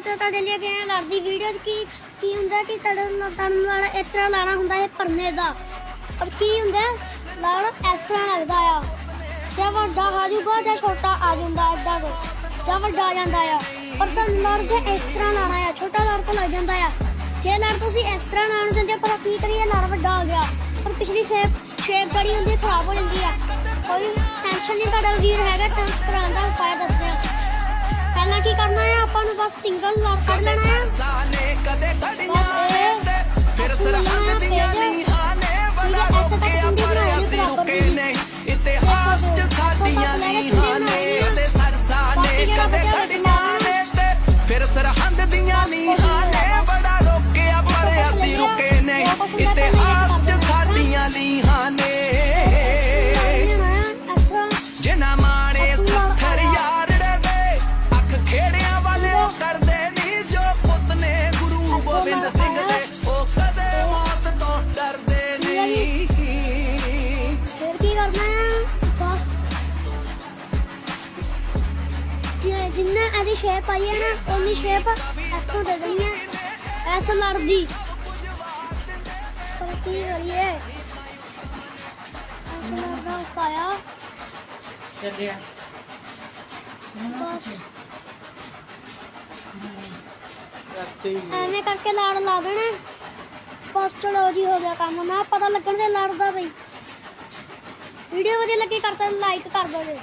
ਅੱਜ ਤੁਹਾਡੇ ਲਈ ਗਏ ਲੜਦੀ ਵੀਡੀਓ ਕੀ ਕੀ ਹੁੰਦਾ ਕਿ ਤੜਨ ਤੜਨ ਵਾਲਾ ਇਸ ਤਰ੍ਹਾਂ ਲਾਣਾ ਹੁੰਦਾ ਹੈ ਪਰਨੇ ਦਾ। ਪਰ ਕੀ ਹੁੰਦਾ ਲਾਣਾ ਇਸ ਤਰ੍ਹਾਂ ਲੱਗਦਾ ਆ। ਜੇ ਵੱਡਾ ਆ ਜਾਊਗਾ ਜਾਂ ਛੋਟਾ ਆ ਜਾਂਦਾ ਏਦਾਂ ਕੁ ਜਾਂ ਵੱਡਾ ਆ ਜਾਂਦਾ ਆ। ਪਰ ਤਾਂ ਲੜ ਜੇ ਇਸ ਤਰ੍ਹਾਂ ਲਾਣਾ ਆ, ਛੋਟਾ ਲੜ ਤਾਂ ਲੱਗ ਜਾਂਦਾ ਆ। ਜੇ ਲੜ ਤੁਸੀਂ ਇਸ ਤਰ੍ਹਾਂ ਲਾਣ ਦਿੰਦੇ ਪਰ ਕੀ ਕਰੀਏ, ਲੜ ਵੱਡਾ ਆ ਗਿਆ। ਪਰ ਪਿਛਲੀ ਸ਼ੇਪ ਸ਼ੇਪ ਜਿਹੜੀ ਹੁੰਦੀ, ਖਰਾਬ ਹੋ ਜਾਂਦੀ ਆ। ਕੋਈ ਟੈਨਸ਼ਨ ਨਹੀਂ, ਤੁਹਾਡਾ ਵੀਰ ਹੈਗਾ, ਤਾਂ ਕਰਾਉਣ ਦਾ ਉਪਾਅ ਦੱਸਦੇ ਕੀ ਕਰਨਾ ਹੈ ਆਪਾਂ ਨੂੰ ਬਸ ਸਿੰਗਲ ਲੜ ਕੱਢ ਲੈਣਾ ਹੈ ਬਸ ਜਿੰਨਾ ਇਹਦੀ ਸ਼ੇਪ ਆਈ ਹੈ ਨਾ ਉਨੀ ਸ਼ੇਪ ਇੱਥੋਂ ਦੇ ਦੇਣੀ ਹੈ ਐਸ ਲੜਦੀ ਪਰ ਕੀ ਕਰੀਏ ਐਸ ਲੜਦਾ ਪਾਇਆ ਚੱਲਿਆ ਬਸ ਐਵੇਂ ਕਰਕੇ ਲੜ ਲਾ ਦੇਣਾ। ਬਸ ਚਲੋ ਜੀ, ਹੋ ਗਿਆ ਕੰਮ। ਨਾ ਪਤਾ ਲੱਗਣ ਦੇ, ਲੜਦਾ ਬਈ। ਵੀਡੀਓ ਵਧੀਆ ਲੱਗੀ ਕਰਤਾ ਲਾਈਕ ਕਰ ਦਿਓ। ਜੀ